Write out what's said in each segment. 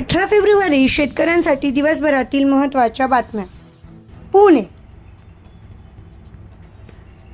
अठरा फेब्रुवारी शेतकऱ्यांसाठी दिवसभरातील महत्त्वाच्या बातम्या. पुणे.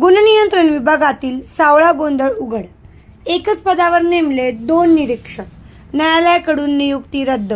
गुणनियंत्रण विभागातील सावळा गोंधळ उघड. एकच पदावर नेमले दोन निरीक्षक. न्यायालयाकडून नियुक्ती रद्द.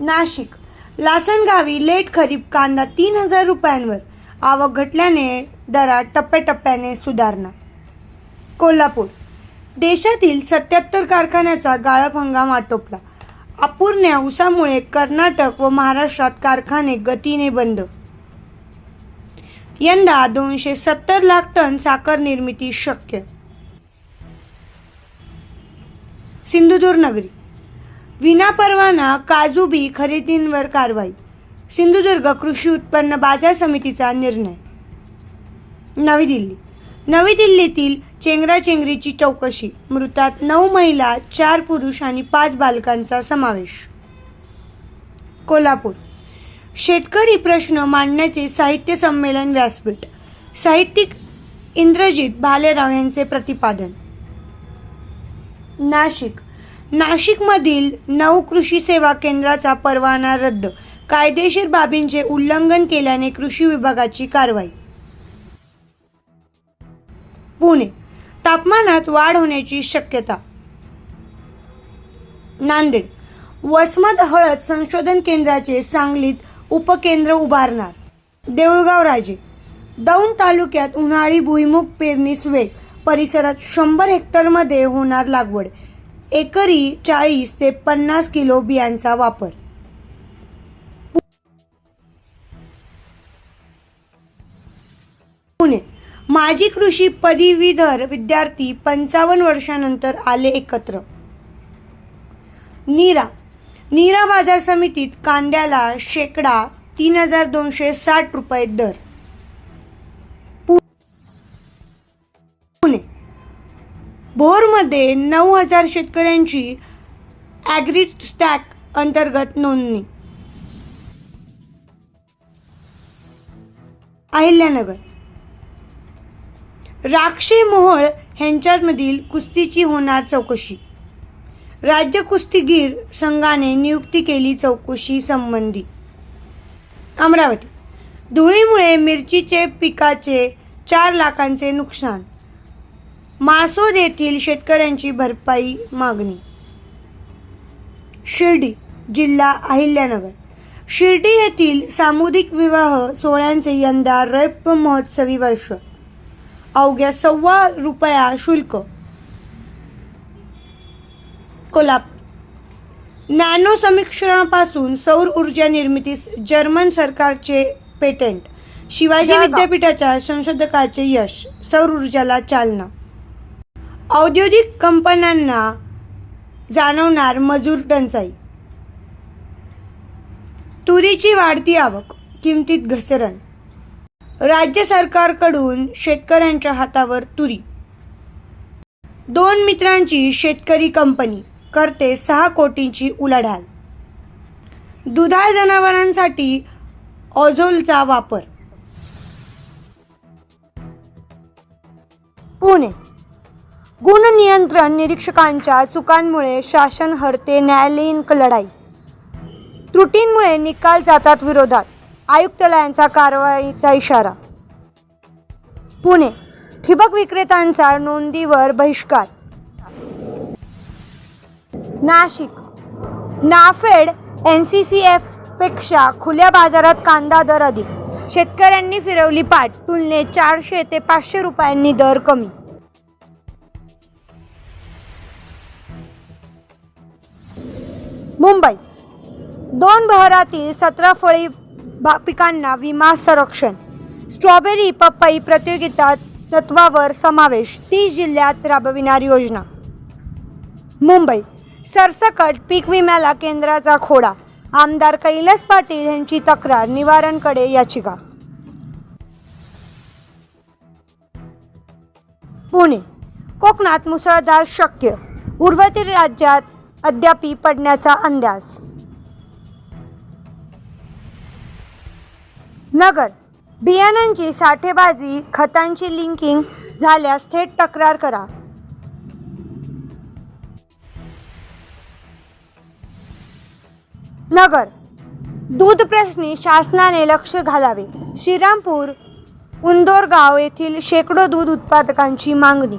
नाशिक. लासनगावी लेट खरीप कांदा तीन हजार रुपयांवर. आवक घटल्याने दरात टप्प्याटप्प्याने सुधारणा. कोल्हापूर. देशातील सत्याहत्तर कारखान्याचा गाळप हंगाम आटोपला. अपूर्ण्या ऊसामुळे कर्नाटक व महाराष्ट्रात कारखाने गतीने बंद. यंदा दोनशे सत्तर लाख टन साखर निर्मिती शक्य. सिंधुदुर्ग नगरी. विनापरवाना काजू बी खरेदींवर कारवाई. सिंधुदुर्ग कृषी उत्पन्न बाजार समितीचा निर्णय. नवी दिल्ली. नवी दिल्लीतील चेंगराचेंगरीची चौकशी मृतात नऊ महिला चार पुरुष आणि पाच बालकांचा समावेश. कोल्हापूर. शेतकरी प्रश्न मांडण्याचे साहित्य संमेलन व्यासपीठ. साहित्यिक इंद्रजित भालेराव यांचे प्रतिपादन. नाशिक. नाशिकमधील नऊ कृषी सेवा केंद्राचा परवाना रद्द कायदेशीर बाबींचे उल्लंघन केल्याने कृषी विभागाची कारवाई. पुणे. तापमानात वाढ होण्याची शक्यता. नांदेड वसमत हळद संशोधन केंद्राचे सांगलीत उपकेंद्र उभारणार. देऊळगाव राजे दौंड तालुक्यात उन्हाळी भुईमुग पेरणीस वेग परिसरात शंभर हेक्टरमध्ये होणार लागवड. एकरी चाळीस ते पन्नास किलो बियांचा वापर. पुणे माजी कृषी पदवीधर विद्यार्थी पंचावन्न वर्षानंतर आले एकत्र. नीरा. नीरा बाजार समितीत कांद्याला शेकडा तीन हजार दोनशे साठ रुपये दर. पु- पुणे. भोरमध्ये नऊ हजार शेतकऱ्यांची ॲग्री स्टॅक अंतर्गत नोंदणी. अहिल्यानगर. राक्षी मोहोळ ह्यांच्यामधील कुस्तीची होणार चौकशी. राज्य कुस्तीगीर संघाने नियुक्ती केली चौकशी संबंधी. अमरावती. धुळीमुळे मिरचीचे पिकाचे चार लाखांचे नुकसान. मासोद येथील शेतकऱ्यांची भरपाई मागणी. शिर्डी जिल्हा अहिल्यानगर. शिर्डी येथील सामुदायिक विवाह सोहळ्यांचे यंदा रैप महोत्सवी वर्ष. अवघ्या सव्वा रुपया शुल्क. कोल्हापूर. नॅनो समीक्षणापासून सौर ऊर्जा निर्मितीस जर्मन सरकारचे पेटेंट. शिवाजी विद्यापीठाच्या संशोधकाचे यश सौर ऊर्जाला चालना. औद्योगिक कंपन्यांना जाणवणार मजूर टंचाई. तुरीची वाढती आवक किमतीत घसरण. राज्य सरकारकडून शेतकऱ्यांच्या हातावर तुरी. दोन मित्रांची शेतकरी कंपनी करते सहा कोटींची उलाढाल. दुधाळ जनावरांसाठी ऑझोलचा वापर. पुणे. गुण नियंत्रण निरीक्षकांच्या चुकांमुळे शासन हरते न्यायालयीन लढाई. त्रुटींमुळे निकाल जातात विरोधात. आयुक्तालयांचा कारवाईचा इशारा. पुणे ठिबक विक्रेत्यांचा नोंदीवर बहिष्कार. Nashik NAFED N C C एफपेक्षा खुल्या बाजारात कांदा दर अधिक. शेतकऱ्यांनी फिरवली पाठ तुलनेत चारशे ते पाचशे रुपयांनी दर कमी. मुंबई दोन बहरातील सतरा फळी पिकांना विमा संरक्षण. स्ट्रॉबेरी पपई प्रतियोगिता तत्वावर समावेश तीस जिल्ह्यात राबविणार योजना. मुंबई सरसकट पीक विम्याला केंद्राचा खोडा. आमदार कैलास पाटील यांची तक्रार निवारणकडे याचिका. पुणे कोकणात मुसळधार शक्य. उर्वरित राज्यात अद्यापी पडण्याचा अंदाज. नगर. बियाणांची साठेबाजी खतांची लिंकिंग झाल्यास थेट तक्रार करा. नगर. दूध प्रश्नी शासनाने लक्ष घालावे. श्रीरामपूर उंदोरगाव येथील शेकडो दूध उत्पादकांची मागणी.